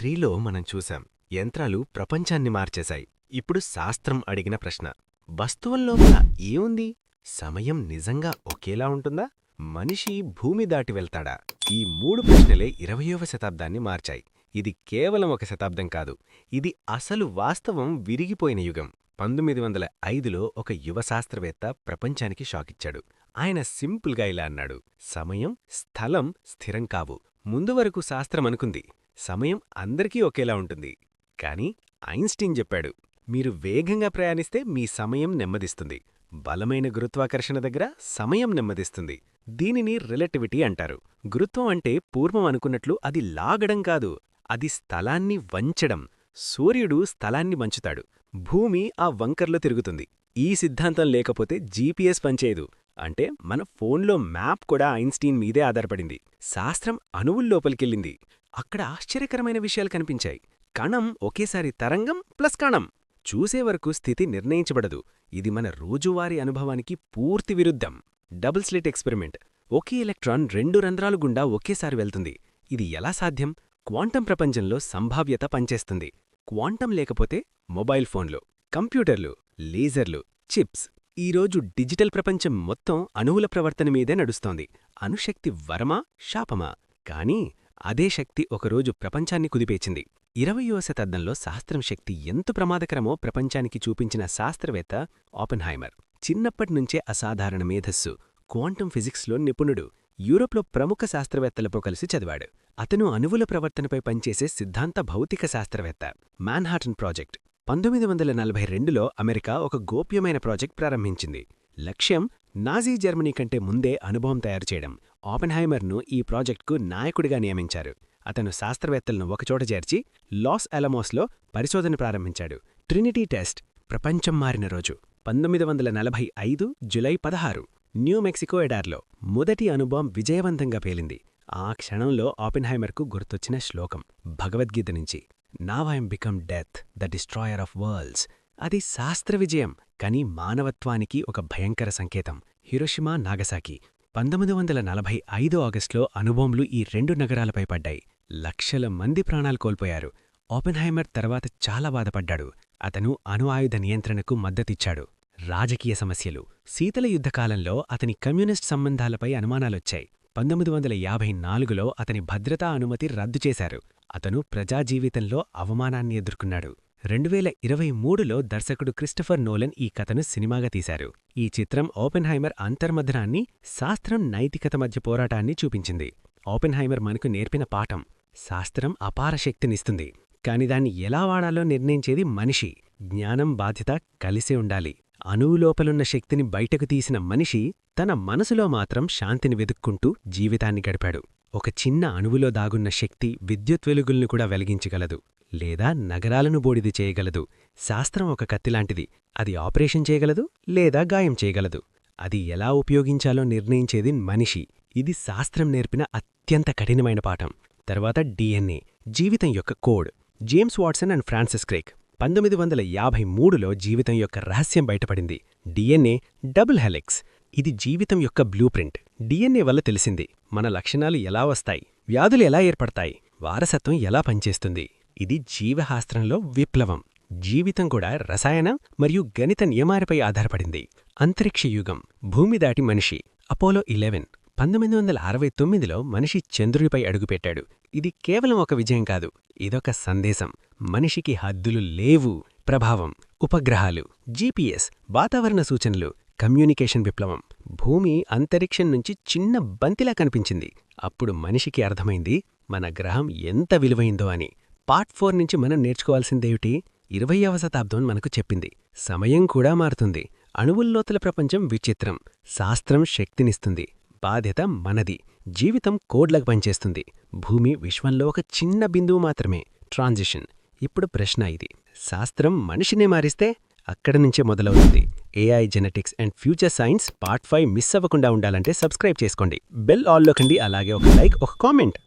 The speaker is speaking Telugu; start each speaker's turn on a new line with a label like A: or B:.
A: త్రీలో మనం చూశాం యంత్రాలు ప్రపంచాన్ని మార్చేశాయి. ఇప్పుడు శాస్త్రం అడిగిన ప్రశ్న వస్తువుల్లో ఏముంది? సమయం నిజంగా ఒకేలా ఉంటుందా? మనిషి భూమి దాటి వెళ్తాడా? ఈ మూడు ప్రశ్నలే ఇరవయవ శతాబ్దాన్ని మార్చాయి. ఇది కేవలం ఒక శతాబ్దం కాదు ఇది అసలు వాస్తవం విరిగిపోయిన యుగం. పంతొమ్మిది వందల ఐదులో ఒక యువ శాస్త్రవేత్త ప్రపంచానికి షాకిచ్చాడు. ఆయన సింపుల్గా ఇలా అన్నాడు సమయం స్థలం స్థిరం కావు. ముందు వరకు శాస్త్రం అనుకుంది సమయం అందరికీ ఒకేలా ఉంటుంది. కాని ఐన్స్టీన్ చెప్పాడు మీరు వేగంగా ప్రయాణిస్తే మీ సమయం నెమ్మదిస్తుంది. బలమైన గురుత్వాకర్షణ దగ్గర సమయం నెమ్మదిస్తుంది. దీనిని రిలేటివిటీ అంటారు. గురుత్వం అంటే పూర్వం అనుకున్నట్లు అది లాగడం కాదు అది స్థలాన్ని వంచడం. సూర్యుడు స్థలాన్ని వంచుతాడు. భూమి ఆ వంకర్లో తిరుగుతుంది. ఈ సిద్ధాంతం లేకపోతే జీపీఎస్ పనిచేయదు. అంటే మన ఫోన్లో మ్యాప్ కూడా ఐన్స్టీన్ మీదే ఆధారపడింది. శాస్త్రం అణువుల్లోపలికెళ్ళింది అక్కడ ఆశ్చర్యకరమైన విషయాలు కనిపించాయి. కణం ఒకేసారి తరంగం ప్లస్ కణం. చూసే వరకు స్థితి నిర్ణయించబడదు. ఇది మన రోజువారీ అనుభవానికి పూర్తి విరుద్ధం. Double slit experiment. ఒకే ఎలక్ట్రాన్ రెండు రంధ్రాలు గుండా ఒకేసారి వెళ్తుంది. ఇది ఎలా సాధ్యం? క్వాంటం ప్రపంచంలో సంభావ్యత పనిచేస్తుంది. క్వాంటం లేకపోతే మొబైల్ ఫోన్లు కంప్యూటర్లు లేజర్లు చిప్స్. ఈరోజు డిజిటల్ ప్రపంచం మొత్తం అణువుల ప్రవర్తన మీదే నడుస్తోంది. అణుశక్తి వరమా శాపమా? కానీ అదే శక్తి ఒకరోజు ప్రపంచాన్ని కుదిపేచింది. ఇరవయో శతాబ్దంలో శాస్త్రం శక్తి ఎంత ప్రమాదకరమో ప్రపంచానికి చూపించిన శాస్త్రవేత్త ఆపెన్హైమర్. చిన్నప్పటినుంచే అసాధారణ మేధస్సు క్వాంటం ఫిజిక్స్లో నిపుణుడు యూరోప్లో ప్రముఖ శాస్త్రవేత్తలతో కలిసి చదివాడు. అతను అణువుల ప్రవర్తనపై పనిచేసే సిద్ధాంత భౌతిక శాస్త్రవేత్త. Manhattan project. పంతొమ్మిది వందల నలభై రెండులో అమెరికా ఒక గోప్యమైన ప్రాజెక్ట్ ప్రారంభించింది. లక్ష్యం నాజీ జర్మనీ కంటే ముందే అనుభవం తయారు చేయడం. ఆపెన్హైమర్ను ఈ ప్రాజెక్ట్కు నాయకుడిగా నియమించారు. అతను శాస్త్రవేత్తలను ఒకచోట చేర్చి లాస్ అలమోస్లో పరిశోధన ప్రారంభించాడు. ట్రినిటీ టెస్ట్ ప్రపంచం మారిన రోజు పంతొమ్మిది వందల నలభై ఐదు జులై పదహారు. న్యూ మెక్సికో ఎడార్లో మొదటి అనుభవం విజయవంతంగా పేలింది. ఆ క్షణంలో ఆపెన్హైమర్కు గుర్తొచ్చిన శ్లోకం భగవద్గీత నుంచి నావైం become death the destroyer of worlds అది శాస్త్ర విజయం కానీ మానవత్వానికి ఒక భయంకర సంకేతం. హిరోషిమా నాగసాకి పంతొమ్మిది వందల నలభై ఐదు ఆగస్టులో అనుభవంలు ఈ రెండు నగరాలపై పడ్డాయి. లక్షల మంది ప్రాణాలు కోల్పోయారు. ఓపెన్హైమర్ తర్వాత చాలా బాధపడ్డాడు. అతను అణు ఆయుధ నియంత్రణకు మద్దతిచ్చాడు. రాజకీయ సమస్యలు. శీతల యుద్ధకాలంలో అతని కమ్యూనిస్ట్ సంబంధాలపై అనుమానాలొచ్చాయి. పంతొమ్మిది వందల యాభై నాలుగులో అతని భద్రతా అనుమతి రద్దు చేశారు. అతను ప్రజాజీవితంలో అవమానాన్ని ఎదుర్కొన్నాడు. రెండువేల ఇరవై మూడులో దర్శకుడు క్రిస్టఫర్ నోలన్ ఈ కథను సినిమాగా తీశారు. ఈ చిత్రం ఓపెన్హైమర్ అంతర్మధనాన్ని శాస్త్రం నైతికత మధ్య పోరాటాన్ని చూపించింది. ఓపెన్హైమర్ మనకు నేర్పిన పాఠం శాస్త్రం అపార శక్తినిస్తుంది. కాని దాన్ని ఎలా వాడాలో నిర్ణయించేది మనిషి జ్ఞానం బాధ్యత కలిసే ఉండాలి. అణువులోపలున్న శక్తిని బయటకు తీసిన మనిషి తన మనసులో మాత్రం శాంతిని వెతుక్కుంటూ జీవితాన్ని గడిపాడు. ఒక చిన్న అణువులో దాగున్న శక్తి విద్యుత్ వెలుగుల్ని కూడా వెలిగించగలదు లేదా నగరాలను బోడిది చేయగలదు. శాస్త్రం ఒక కత్తిలాంటిది అది ఆపరేషన్ చేయగలదు లేదా గాయం చేయగలదు. అది ఎలా ఉపయోగించాలో నిర్ణయించేది మనిషి. ఇది శాస్త్రం నేర్పిన అత్యంత కఠినమైన పాఠం. తర్వాత డిఎన్ఏ జీవితం యొక్క code. James Watson and Francis Crick. పంతొమ్మిది వందల యాభై మూడులో జీవితం యొక్క రహస్యం బయటపడింది. DNA double helix. ఇది జీవితం యొక్క బ్లూ ప్రింట్. డిఎన్ఏ వల్ల తెలిసింది. మన లక్షణాలు ఎలా వస్తాయి? వ్యాధులు ఎలా ఏర్పడతాయి? వారసత్వం ఎలా పనిచేస్తుంది? ఇది జీవశాస్త్రంలో విప్లవం. జీవితం కూడా రసాయన మరియు గణిత నియమాలపై ఆధారపడింది. అంతరిక్ష యుగం. భూమి దాటి మనిషి. అపోలో ఇలెవెన్ పంతొమ్మిది వందల అరవై తొమ్మిదిలో మనిషి చంద్రుడిపై అడుగుపెట్టాడు. ఇది కేవలం ఒక విజయం కాదు. ఇదొక సందేశం. మనిషికి హద్దులు లేవు. ప్రభావం. ఉపగ్రహాలు. జీపీఎస్. వాతావరణ సూచనలు. కమ్యూనికేషన్ విప్లవం. భూమి అంతరిక్షం నుంచి చిన్న బంతిలా కనిపించింది. అప్పుడు మనిషికి అర్థమైంది మన గ్రహం ఎంత విలువైందో అని. పార్ట్ ఫోర్ నుంచి మనం నేర్చుకోవాల్సిందేమిటి? ఇరవయవ శతాబ్దం మనకు చెప్పింది. సమయం కూడా మారుతుంది. అణువుల్లోతుల ప్రపంచం విచిత్రం. శాస్త్రం శక్తినిస్తుంది. బాధ్యత మనది. జీవితం కోడ్లకు పనిచేస్తుంది. భూమి విశ్వంలో ఒక చిన్న బిందువు మాత్రమే. ట్రాన్జిషన్ ఇప్పుడు ప్రశ్న ఇది. శాస్త్రం మనిషినే మారిస్తే అక్కడ నుంచే మొదలవుతుంది. AI genetics and future science part five miss అవ్వకుండా ఉండాలంటే సబ్స్క్రైబ్ చేసుకోండి. బెల్ ఆల్లో కండి అలాగే ఒక లైక్ ఒక కామెంట్